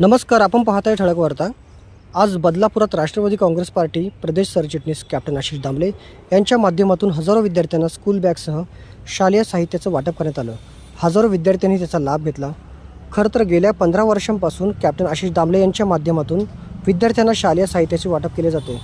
नमस्कार आपण पाहताय ठळक वार्ता. आज बदलापुरात राष्ट्रवादी काँग्रेस पार्टी प्रदेश सरचिटणीस कॅप्टन आशिष दामले यांच्या माध्यमातून हजारो विद्यार्थ्यांना स्कूल बॅगसह शालेय साहित्याचं वाटप करण्यात आलं. हजारो विद्यार्थ्यांनी त्याचा लाभ घेतला. खरं तर गेल्या पंधरा वर्षांपासून कॅप्टन आशिष दामले यांच्या माध्यमातून विद्यार्थ्यांना शालेय साहित्याचे वाटप केले जाते.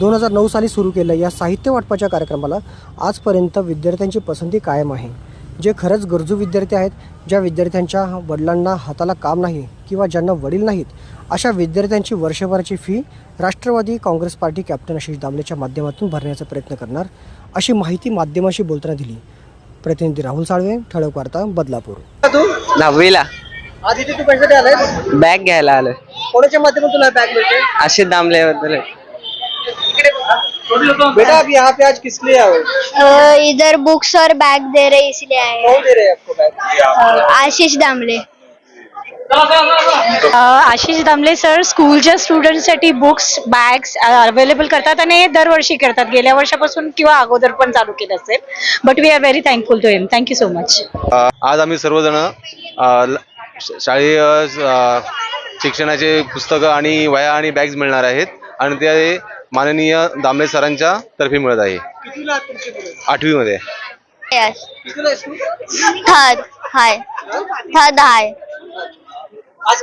दोन हजार नऊ साली सुरू केलं या साहित्य वाटपाच्या कार्यक्रमाला आजपर्यंत विद्यार्थ्यांची पसंती कायम आहे. जे खरंच गरजू विद्यार्थी आहेत ज्या विद्यार्थ्यांच्या वडिलांना हाताला काम नाही किंवा ज्यांना वडील नाहीत अशा विद्यार्थ्यांची वर्षभराची fee Rashtrawadi Congress party captain Ashish दामलेच्या माध्यमातून भरण्याचा प्रयत्न करणार अशी माहिती माध्यमाशी बोलताना दिली. प्रतिनिधी राहुल साळवे ठळक वार्ता बदलापूर. तू? दहावीला इथे तू आलाय बॅग घ्यायला आलोय. कोणाच्या माध्यमातून तुला बॅग मिळते? असे दामल्याबद्दल बेटा आप यहाँ पे आज किस लिए आए हो? इधर बुक्स और बैग दे रहे इसलिए आए हैं। कौन दे रहे हैं आपको बैग? आशीष दामले। आशिष दामले सर स्कूलच्या स्टुडंटसाठी बुक्स बॅग्स अवेलेबल करतात आणि हे दरवर्षी करतात. गेल्या वर्षापासून किंवा अगोदर पण चालू केलं असेल. But we are very thankful to him thank you so much आज आम्ही सर्वजण शालेय शिक्षणाचे पुस्तकं आणि वया आणि बॅग्स मिळणार आहेत. आणि ते माननीय दामले सरांच्या तर्फे मिळत आहे आठवी तू? थर्ड हाय थर्ड हाय आज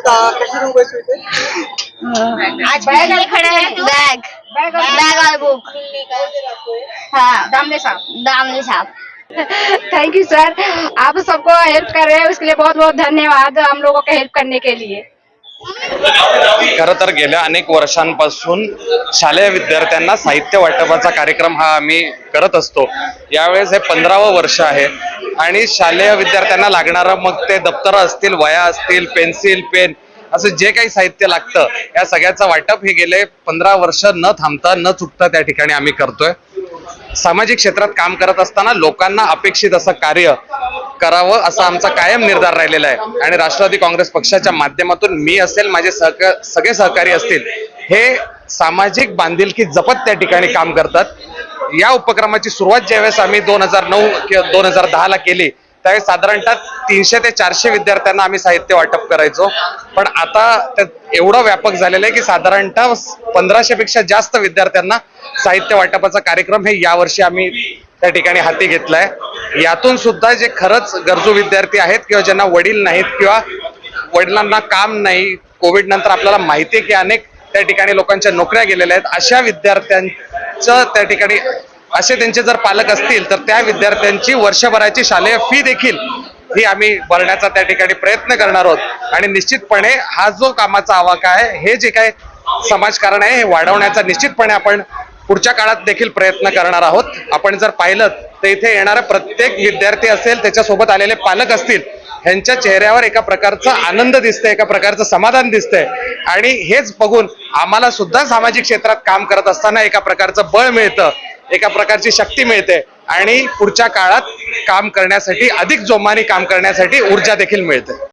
पैसे होते बैग बैग और बुक हाँ. दामले साहब. दामले साहब. थैंक यू सर आप सबको हेल्प कर रहे हैं उसके लिए बहुत बहुत धन्यवाद हम लोगों को हेल्प करने के लिए। खरं तर गेल्या अनेक वर्षांपासून शालेय विद्यार्थ्यांना साहित्य वाटपाचा कार्यक्रम हा आम्ही करत असतो. यावेळेस हे पंधरावं वर्ष आहे आणि शालेय विद्यार्थ्यांना लागणारं मग ते दप्तरं असतील वया असतील पेन्सिल पेन असं जे काही साहित्य लागतं या सगळ्याचं वाटप हे गेले पंधरा वर्ष न थांबता न चुकता त्या ठिकाणी आम्ही करतोय. सामाजिक क्षेत्रात काम करत असताना लोकांना अपेक्षित असं कार्य करावं असा आमचा कायम निर्धार राहिलेला आहे. आणि राष्ट्रवादी काँग्रेस पक्षाच्या माध्यमातून मी असेल माझे सहका सगळे सहकारी असतील हे सामाजिक बांधिलकी जपत त्या ठिकाणी काम करतात. या उपक्रमाची सुरुवात ज्यावेळेस आम्ही दोन हजार नऊ किंवा दोन हजार दहा ला केली त्यावेळेस साधारणतः तीनशे ते चारशे विद्यार्थ्यांना आम्ही साहित्य वाटप करायचो. पण आता त्यात एवढं व्यापक झालेलं आहे की साधारणतः पंधराशे पेक्षा जास्त विद्यार्थ्यांना साहित्य वाटपाचा कार्यक्रम हे यावर्षी आम्ही त्या ठिकाणी हाती घेतलाय. यातून सुद्धा जे खरंच गरजू विद्यार्थी आहेत किंवा ज्यांना वडील नाहीत किंवा वडिलांना काम नाही कोविड नंतर आपल्याला माहिती आहे की अनेक त्या ठिकाणी लोकांच्या नोकऱ्या गेलेल्या आहेत. अशा विद्यार्थ्यांचं त्या ठिकाणी असे त्यांचे जर पालक असतील तर त्या विद्यार्थ्यांची वर्षभराची शालेय फी देखील ही आम्ही भरण्याचा त्या ठिकाणी प्रयत्न करणार आहोत. आणि निश्चितपणे हा जो कामाचा आवाका आहे हे जे काय समाजकारण आहे हे वाढवण्याचा निश्चितपणे आपण पुढच्या काळात देखील प्रयत्न करणार आहोत. आपण जर पाहिलं तर इथे येणारा प्रत्येक विद्यार्थी असेल त्याच्यासोबत आलेले पालक असतील ह्यांच्या चेहऱ्यावर एका प्रकारचा आनंद दिसतंय एका प्रकारचं समाधान दिसतंय. आणि हेच बघून आम्हाला सुद्धा सामाजिक क्षेत्रात काम करत असताना एका प्रकारचं बळ मिळतं एका प्रकारची शक्ती मिळते. आणि पुढच्या काळात काम करण्यासाठी अधिक जोमाने काम करण्यासाठी ऊर्जा देखील मिळते.